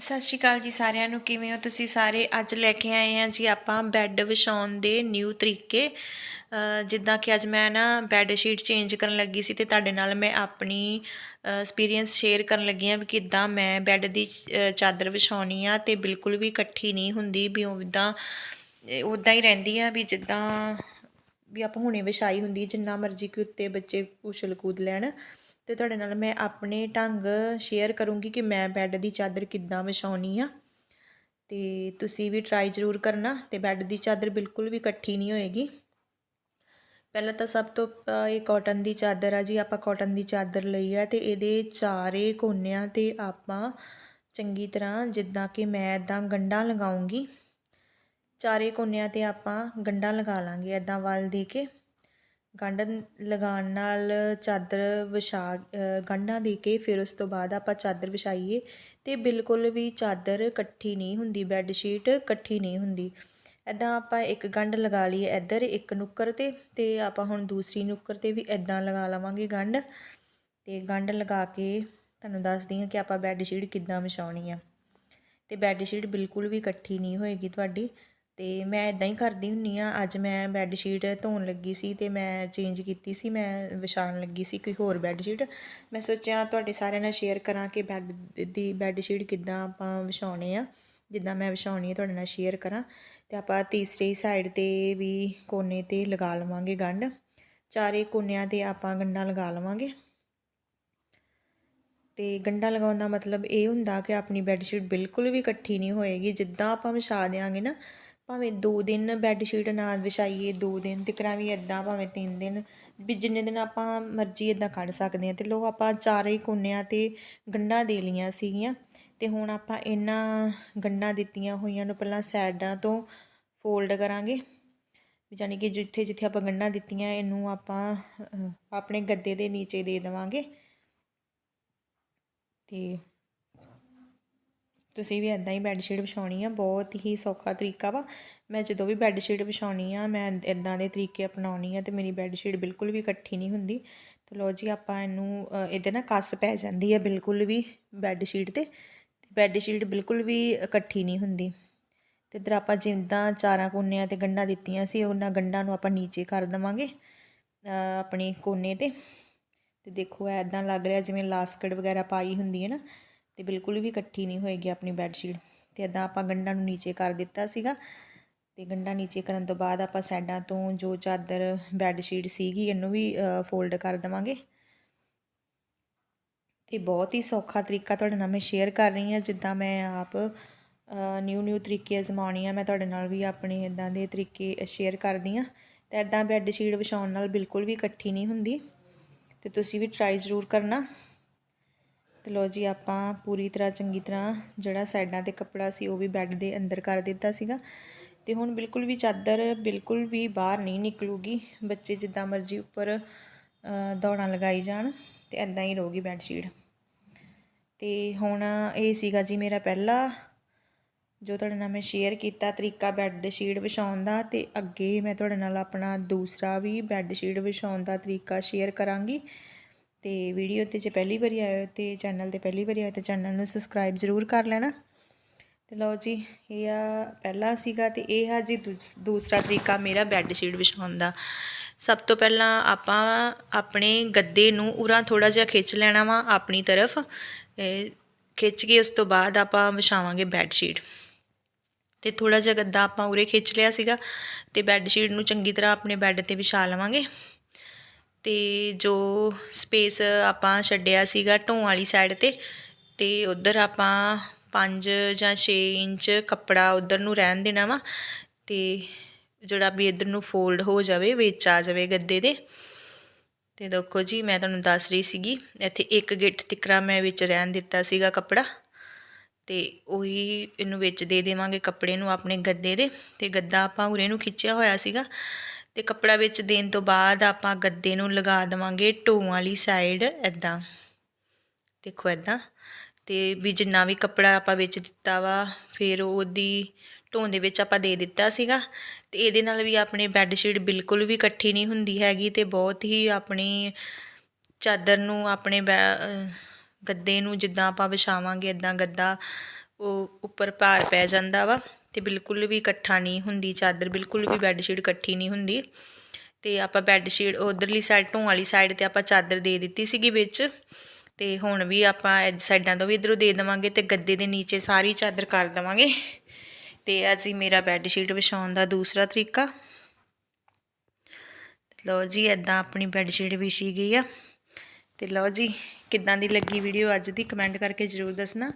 ਸਤਿ ਸ਼੍ਰੀ ਅਕਾਲ ਜੀ ਸਾਰਿਆਂ ਨੂੰ, ਕਿਵੇਂ ਹੋ ਤੁਸੀਂ ਸਾਰੇ? ਅੱਜ ਲੈ ਕੇ ਆਏ ਹਾਂ ਜੀ ਆਪਾਂ ਬੈੱਡ ਵਿਛਾਉਣ ਦੇ ਨਿਊ ਤਰੀਕੇ। ਜਿੱਦਾਂ ਕਿ ਅੱਜ ਮੈਂ ਨਾ ਬੈੱਡ ਸ਼ੀਟ ਚੇਂਜ ਕਰਨ ਲੱਗੀ ਸੀ ਤੇ ਤੁਹਾਡੇ ਨਾਲ ਮੈਂ ਆਪਣੀ ਐਕਸਪੀਰੀਅੰਸ ਸ਼ੇਅਰ ਕਰਨ ਲੱਗੀ ਹਾਂ ਵੀ ਕਿੱਦਾਂ ਮੈਂ ਬੈੱਡ ਦੀ ਚਾਦਰ ਵਿਛਾਉਣੀ ਆ ਤੇ ਬਿਲਕੁਲ ਵੀ ਇਕੱਠੀ ਨਹੀਂ ਹੁੰਦੀ, ਵੀ ਉਦਾਂ ਉਦਾਂ ਹੀ ਰਹਿੰਦੀ ਆ ਵੀ ਜਿੱਦਾਂ ਵੀ ਆਪਾਂ ਹੁਣੇ ਵਿਛਾਈ ਹੁੰਦੀ, ਜਿੰਨਾ ਮਰਜ਼ੀ ਕਿ ਉੱਤੇ ਬੱਚੇ ਉਛਲ ਕੂਦ ਲੈਣ। ਤੇ ਤੁਹਾਡੇ ਨਾਲ ਮੈਂ ਆਪਣੇ ਢੰਗ ਸ਼ੇਅਰ ਕਰੂੰਗੀ ਕਿ ਮੈਂ ਬੈੱਡ ਦੀ ਚਾਦਰ ਕਿੱਦਾਂ ਵਿਛਾਉਣੀ ਆ। ਤੇ ਤੁਸੀਂ ਵੀ ਟਰਾਈ ਜ਼ਰੂਰ ਕਰਨਾ ਤੇ ਬੈੱਡ ਦੀ ਚਾਦਰ ਬਿਲਕੁਲ ਵੀ ਇਕੱਠੀ ਨਹੀਂ ਹੋਏਗੀ। ਪਹਿਲਾਂ ਤਾਂ ਸਭ ਤੋਂ ਇਹ ਕਾਟਨ ਦੀ ਚਾਦਰ ਆ ਜੀ, ਆਪਾਂ ਕਾਟਨ ਦੀ ਚਾਦਰ ਲਈ ਆ ਤੇ ਇਹਦੇ ਚਾਰੇ ਕੋਨਿਆਂ ਤੇ ਆਪਾਂ ਚੰਗੀ ਤਰ੍ਹਾਂ ਜਿੱਦਾਂ ਕਿ ਮੈਂ ਇਦਾਂ ਗੰਢਾਂ ਲਗਾਉਂਗੀ। ਚਾਰੇ ਕੋਨਿਆਂ ਤੇ ਆਪਾਂ ਗੰਢਾਂ ਲਗਾ ਲਾਂਗੇ ਇਦਾਂ ਵੱਲ ਦੇ ਕੇ। ਗੰਢ ਲਗਾਉਣ ਨਾਲ ਚਾਦਰ ਵਿਛਾ ਗੰਢਾਂ ਦੇ ਕੇ ਫਿਰ ਉਸ ਤੋਂ ਬਾਅਦ ਆਪਾਂ ਚਾਦਰ ਵਿਛਾਈਏ ਅਤੇ ਬਿਲਕੁਲ ਵੀ ਚਾਦਰ ਇਕੱਠੀ ਨਹੀਂ ਹੁੰਦੀ, ਬੈੱਡ ਸ਼ੀਟ ਇਕੱਠੀ ਨਹੀਂ ਹੁੰਦੀ। ਇੱਦਾਂ ਆਪਾਂ ਇੱਕ ਗੰਢ ਲਗਾ ਲਈਏ ਇੱਧਰ ਇੱਕ ਨੁੱਕਰ ਤੇ ਅਤੇ ਆਪਾਂ ਹੁਣ ਦੂਸਰੀ ਨੁੱਕਰ ਤੇ ਵੀ ਇੱਦਾਂ ਲਗਾ ਲਵਾਂਗੇ ਗੰਢ। ਅਤੇ ਗੰਢ ਲਗਾ ਕੇ ਤੁਹਾਨੂੰ ਦੱਸਦੀ ਹਾਂ ਕਿ ਆਪਾਂ ਬੈੱਡ ਸ਼ੀਟ ਕਿੱਦਾਂ ਵਿਛਾਉਣੀ ਆ। ਅਤੇ ਬੈੱਡ ਸ਼ੀਟ ਬਿਲਕੁਲ ਵੀ ਇਕੱਠੀ ਨਹੀਂ ਹੋਏਗੀ ਤੁਹਾਡੀ। ਅਤੇ ਮੈਂ ਇੱਦਾਂ ਹੀ ਕਰਦੀ ਹੁੰਦੀ ਹਾਂ ਅੱਜ ਮੈਂ ਬੈੱਡ ਸ਼ੀਟ ਧੋਣ ਲੱਗੀ ਸੀ ਅਤੇ ਮੈਂ ਚੇਂਜ ਕੀਤੀ ਸੀ, ਮੈਂ ਵਿਛਾਉਣ ਲੱਗੀ ਸੀ ਕੋਈ ਹੋਰ ਬੈੱਡ ਸ਼ੀਟ ਮੈਂ ਸੋਚਿਆ ਤੁਹਾਡੇ ਸਾਰਿਆਂ ਨਾਲ ਸ਼ੇਅਰ ਕਰਾਂ ਕਿ ਬੈੱਡ ਦੀ ਬੈੱਡ ਸ਼ੀਟ ਕਿੱਦਾਂ ਆਪਾਂ ਵਿਛਾਉਣੇ ਆ, ਜਿੱਦਾਂ ਮੈਂ ਵਿਛਾਉਣੀ ਹੈ ਤੁਹਾਡੇ ਨਾਲ ਸ਼ੇਅਰ ਕਰਾਂ। ਤੇ ਆਪਾਂ ਤੀਸਰੀ ਸਾਈਡ ਤੇ ਵੀ ਕੋਨੇ ਤੇ ਲਗਾ ਲਵਾਂਗੇ ਗੰਢ। ਚਾਰੇ ਕੋਨਿਆਂ ਤੇ ਆਪਾਂ ਗੰਢਾਂ ਲਗਾ ਲਵਾਂਗੇ। ਤੇ ਗੰਢਾਂ ਲਗਾਉਣ ਦਾ ਮਤਲਬ ਇਹ ਹੁੰਦਾ ਕਿ ਆਪਣੀ ਬੈੱਡ ਸ਼ੀਟ ਬਿਲਕੁਲ ਵੀ ਇਕੱਠੀ ਨਹੀਂ ਹੋਏਗੀ। ਜਿੱਦਾਂ ਆਪਾਂ ਵਿਛਾ ਦਿਆਂਗੇ ਨਾ ਭਾਵੇਂ 2 ਦਿਨ ਬੈੱਡ ਸ਼ੀਟ ਨਾ ਵਿਛਾਈਏ 2 ਦਿਨ ਤਿਕਰਾਂ ਵੀ ਇਦਾਂ ਭਾਵੇਂ 3 ਦਿਨ, ਵੀ ਜਿੰਨੇ ਦਿਨ ਆਪਾਂ ਮਰਜ਼ੀ ਇਦਾਂ ਕੱਢ ਸਕਦੇ ਹਾਂ। ਤੇ ਲੋ ਆਪਾਂ ਚਾਰੇ ਕੋਨਿਆਂ ਤੇ ਗੰਢਾਂ ਦੇ ਲਈਆਂ ਸੀਗੀਆਂ ਤੇ ਹੁਣ ਆਪਾਂ ਇਹਨਾਂ ਗੰਢਾਂ ਦਿੱਤੀਆਂ ਹੋਈਆਂ ਨੂੰ ਪਹਿਲਾਂ ਸਾਈਡਾਂ ਤੋਂ ਫੋਲਡ ਕਰਾਂਗੇ। ਯਾਨੀ ਕਿ ਜਿੱਥੇ ਜਿੱਥੇ ਆਪਾਂ ਗੰਢਾਂ ਦਿੱਤੀਆਂ, ਇਹਨੂੰ ਆਪਾਂ ਆਪਣੇ ਗੱਦੇ ਦੇ ਨੀਚੇ ਦੇ ਦੇਵਾਂਗੇ। ਤੇ ਤੁਸੀਂ ਵੀ ਇਦਾਂ ਹੀ ਬੈੱਡ ਸ਼ੀਟ ਵਿਛਾਉਣੀ ਆ ਬਹੁਤ ਹੀ ਸੌਖਾ ਤਰੀਕਾ ਵਾ। ਮੈਂ ਜਦੋਂ ਵੀ ਬੈੱਡ ਸ਼ੀਟ ਵਿਛਾਉਣੀ ਆ ਮੈਂ ਇਦਾਂ ਦੇ ਤਰੀਕੇ ਅਪਣਾਉਣੀ ਆ ਤੇ ਮੇਰੀ ਬੈੱਡ ਸ਼ੀਟ ਬਿਲਕੁਲ ਵੀ ਇਕੱਠੀ ਨਹੀਂ ਹੁੰਦੀ। ਤੇ ਲੋ ਜੀ ਆਪਾਂ ਇਹਨੂੰ ਅ, ਇਹਦੇ ਨਾਲ ਕੱਸ ਪੈ ਜਾਂਦੀ ਹੈ ਬਿਲਕੁਲ ਵੀ ਬੈੱਡ ਸ਼ੀਟ ਤੇ। ਬੈੱਡ ਸ਼ੀਟ ਬਿਲਕੁਲ ਵੀ ਇਕੱਠੀ ਨਹੀਂ ਹੁੰਦੀ। ਤੇ ਇਧਰ ਆਪਾਂ ਜਿੱਦਾਂ ਚਾਰਾਂ ਕੋਨਿਆਂ ਤੇ ਗੰਢਾਂ ਦਿੱਤੀਆਂ ਸੀ ਉਹਨਾਂ ਗੰਢਾਂ ਨੂੰ ਆਪਾਂ ਨੀਚੇ ਕਰ ਦੇਵਾਂਗੇ ਆਪਣੇ ਕੋਨੇ ਤੇ। ਤੇ ਦੇਖੋ ਐਦਾਂ ਲੱਗ ਰਿਹਾ ਜਿਵੇਂ ਲਾਸਕਟ ਵਗੈਰਾ ਪਾਈ ਹੁੰਦੀ ਹੈ ਨਾ। ਤੇ ਬਿਲਕੁਲ ਵੀ ਇਕੱਠੀ ਨਹੀਂ ਹੋਏਗੀ ਆਪਣੀ ਬੈੱਡ ਸ਼ੀਟ ਤੇ ਇਦਾਂ ਆਪਾਂ ਗੰਢਾਂ ਨੂੰ ਨੀਚੇ ਕਰ ਦਿੱਤਾ ਸੀਗਾ ਤੇ ਗੰਢਾਂ ਨੀਚੇ ਕਰਨ ਤੋਂ ਬਾਅਦ ਆਪਾਂ ਸਾਈਡਾਂ ਤੋਂ ਜੋ ਚਾਦਰ ਬੈੱਡ ਸ਼ੀਟ ਸੀਗੀ ਇਹਨੂੰ ਵੀ ਫੋਲਡ ਕਰ ਦੇਵਾਂਗੇ। ਤੇ ਬਹੁਤ ਹੀ ਸੌਖਾ ਤਰੀਕਾ ਤੁਹਾਡੇ ਨਾਲ ਮੈਂ ਸ਼ੇਅਰ ਕਰ ਰਹੀ ਹਾਂ, ਜਿੱਦਾਂ ਮੈਂ ਆਪ ਨਿਊ ਨਿਊ ਤਰੀਕੇ ਅਜ਼ਮਾਉਣੀ ਆ, ਮੈਂ ਤੁਹਾਡੇ ਨਾਲ ਵੀ ਆਪਣੇ ਇਦਾਂ ਦੇ ਤਰੀਕੇ ਸ਼ੇਅਰ ਕਰਦੀ ਆ ਤੇ ਇਦਾਂ ਬੈੱਡ ਸ਼ੀਟ ਵਿਛਾਉਣ ਨਾਲ ਬਿਲਕੁਲ ਵੀ ਇਕੱਠੀ ਨਹੀਂ ਹੁੰਦੀ ਤੇ ਤੁਸੀਂ ਵੀ ਟਰਾਈ ਜ਼ਰੂਰ ਕਰਨਾ। ਤੇ ਲੋ ਜੀ, ਆਪਾਂ ਪੂਰੀ ਤਰ੍ਹਾਂ ਚੰਗੀ ਤਰ੍ਹਾਂ ਜਿਹੜਾ ਸਾਈਡਾਂ ਤੇ ਕੱਪੜਾ ਸੀ, ਉਹ ਵੀ ਬੈੱਡ ਦੇ ਅੰਦਰ ਕਰ ਦਿੱਤਾ ਸੀਗਾ। ਤੇ ਹੁਣ ਬਿਲਕੁਲ ਵੀ ਚਾਦਰ ਬਿਲਕੁਲ ਵੀ ਬਾਹਰ ਨਹੀਂ ਨਿਕਲੂਗੀ। ਬੱਚੇ ਜਿੱਦਾਂ ਮਰਜ਼ੀ ਉੱਪਰ ਦੌੜਾਂ ਲਗਾਈ ਜਾਣ ਤੇ ਐਦਾਂ ਹੀ ਰਹੂਗੀ ਬੈੱਡ ਸ਼ੀਟ ਤੇ ਹੁਣ ਇਹ ਸੀਗਾ ਜੀ ਮੇਰਾ ਪਹਿਲਾ, ਜੋ ਤੁਹਾਡੇ ਨਾਲ ਮੈਂ ਸ਼ੇਅਰ ਕੀਤਾ ਤਰੀਕਾ ਬੈੱਡ ਸ਼ੀਟ ਵਿਛਾਉਣ ਦਾ ਤੇ ਅੱਗੇ ਮੈਂ ਤੁਹਾਡੇ ਨਾਲ ਆਪਣਾ ਦੂਸਰਾ ਵੀ ਬੈੱਡ ਸ਼ੀਟ ਵਿਛਾਉਣ ਦਾ ਤਰੀਕਾ ਸ਼ੇਅਰ ਕਰਾਂਗੀ। ਤੇ ਵੀਡੀਓ ਤੇ ਜੇ ਪਹਿਲੀ ਵਾਰੀ ਆਏ ਹੋ ਤੇ ਚੈਨਲ ਤੇ ਪਹਿਲੀ ਵਾਰੀ ਆਏ ਤਾਂ ਚੈਨਲ ਨੂੰ ਸਬਸਕ੍ਰਾਈਬ ਜ਼ਰੂਰ ਕਰ ਲੈਣਾ। ਤੇ ਲਓ ਜੀ, ਇਹ ਆ ਪਹਿਲਾ ਸੀਗਾ ਤੇ ਇਹ ਆ ਜੀ ਦੂਸ- ਦੂਸਰਾ ਤਰੀਕਾ ਮੇਰਾ ਬੈੱਡ ਸ਼ੀਟ ਵਿਛਾਉਣ ਦਾ। ਸਭ ਤੋਂ ਪਹਿਲਾਂ ਆਪਾਂ ਆਪਣੇ ਗੱਦੇ ਨੂੰ ਉਰਾਂ ਥੋੜਾ ਜਿਹਾ ਖਿੱਚ ਲੈਣਾ ਵਾ ਆਪਣੀ ਤਰਫ। ਖਿੱਚ ਕੇ ਉਸ ਤੋਂ ਬਾਅਦ ਆਪਾਂ ਵਿਛਾਵਾਂਗੇ ਬੈੱਡ ਸ਼ੀਟ ਤੇ ਥੋੜਾ ਜਿਹਾ ਗੱਦਾ ਆਪਾਂ ਉਰੇ ਖਿੱਚ ਲਿਆ ਸੀਗਾ ਤੇ ਬੈੱਡ ਸ਼ੀਟ ਨੂੰ ਚੰਗੀ ਤਰ੍ਹਾਂ ਆਪਣੇ ਬੈੱਡ ਤੇ ਵਿਛਾ ਲਵਾਂਗੇ। ਅਤੇ ਜੋ ਸਪੇਸ ਆਪਾਂ ਛੱਡਿਆ ਸੀਗਾ ਢੋਂ ਵਾਲੀ ਸਾਈਡ ਤੇ ਅਤੇ ਉੱਧਰ ਆਪਾਂ ਪੰਜ ਜਾਂ ਛੇ ਇੰਚ ਕੱਪੜਾ ਉੱਧਰ ਨੂੰ ਰਹਿਣ ਦੇਣਾ ਵਾ ਅਤੇ ਜਿਹੜਾ ਵੀ ਇੱਧਰ ਨੂੰ ਫੋਲਡ ਹੋ ਜਾਵੇ, ਵਿੱਚ ਆ ਜਾਵੇ ਗੱਦੇ ਦੇ। ਤੇ ਦੇਖੋ ਜੀ, ਮੈਂ ਤੁਹਾਨੂੰ ਦੱਸ ਰਹੀ ਸੀਗੀ, ਇੱਥੇ ਇੱਕ ਗਿੱਟ ਤਿਕਰਾ ਮੈਂ ਵਿੱਚ ਰਹਿਣ ਦਿੱਤਾ ਸੀਗਾ ਕੱਪੜਾ, ਤੇ ਉਹੀ ਇਹਨੂੰ ਵਿੱਚ ਦੇ ਦੇਵਾਂਗੇ ਕੱਪੜੇ ਨੂੰ ਆਪਣੇ ਗੱਦੇ ਦੇ, ਤੇ ਗੱਦਾ ਆਪਾਂ ਉਰੇ ਨੂੰ ਖਿੱਚਿਆ ਹੋਇਆ ਸੀਗਾ। ਤੇ ਕੱਪੜਾ ਵਿੱਚ ਦੇਣ ਤੋਂ ਬਾਅਦ ਆਪਾਂ ਗੱਦੇ ਨੂੰ ਲਗਾ ਦੇਵਾਂਗੇ ਢੋਂ ਵਾਲੀ ਸਾਈਡ ਐਦਾਂ ਦੇਖੋ ਐਦਾਂ ਤੇ ਵੀ ਜਿੰਨਾ ਵੀ ਕੱਪੜਾ ਆਪਾਂ ਵਿੱਚ ਦਿੱਤਾ ਵਾ, ਫਿਰ ਉਹਦੀ ਢੋਂ ਦੇ ਵਿੱਚ ਆਪਾਂ ਦੇ ਦਿੱਤਾ ਸੀਗਾ। ਤੇ ਇਹਦੇ ਨਾਲ ਵੀ ਆਪਣੇ ਬੈੱਡ ਸ਼ੀਟ ਬਿਲਕੁਲ ਵੀ ਇਕੱਠੀ ਨਹੀਂ ਹੁੰਦੀ ਹੈਗੀ ਤੇ ਬਹੁਤ ਹੀ ਆਪਣੀ ਚਾਦਰ ਨੂੰ, ਆਪਣੇ ਬੈ- ਗੱਦੇ ਨੂੰ ਜਿੱਦਾਂ ਆਪਾਂ ਵਿਛਾਵਾਂਗੇ ਇਦਾਂ ਗੱਦਾ ਉਹ ਉੱਪਰ ਭਾਰ ਪੈ ਜਾਂਦਾ ਵਾ। ਤੇ ਬਿਲਕੁਲ ਵੀ ਇਕੱਠਾ ਨਹੀਂ ਹੁੰਦੀ, ਚਾਦਰ ਬਿਲਕੁਲ ਵੀ ਬੈੱਡ ਸ਼ੀਟ ਇਕੱਠੀ ਨਹੀਂ ਹੁੰਦੀ। ਤੇ ਆਪਾਂ ਬੈੱਡ ਸ਼ੀਟ ਉਧਰਲੀ ਸਾਈਡ ਢੋਂ ਵਾਲੀ ਸਾਈਡ ਤੇ ਆਪਾਂ ਚਾਦਰ ਦੇ ਦਿੱਤੀ ਸੀਗੀ ਵਿੱਚ। ਤੇ ਹੁਣ ਵੀ ਆਪਾਂ ਇਹ ਸਾਈਡਾਂ ਤੋਂ ਵੀ ਇਧਰੋਂ ਦੇ ਦੇਵਾਂਗੇ ਤੇ ਗੱਦੇ ਦੇ ਨੀਚੇ ਸਾਰੀ ਚਾਦਰ ਕਰ ਦੇਵਾਂਗੇ। ਤੇ ਅਸੀਂ ਮੇਰਾ ਬੈੱਡ ਸ਼ੀਟ ਵਿਛਾਉਣ ਦਾ ਦੂਸਰਾ ਤਰੀਕਾ। ਲਓ ਜੀ ਐਦਾਂ ਆਪਣੀ ਬੈੱਡ ਸ਼ੀਟ ਵਿਛੀ ਗਈ ਆ। ਤੇ ਲਓ ਜੀ, ਕਿੱਦਾਂ ਦੀ ਲੱਗੀ ਵੀਡੀਓ ਅੱਜ ਦੀ? ਕਮੈਂਟ ਕਰਕੇ ਜ਼ਰੂਰ ਦੱਸਣਾ।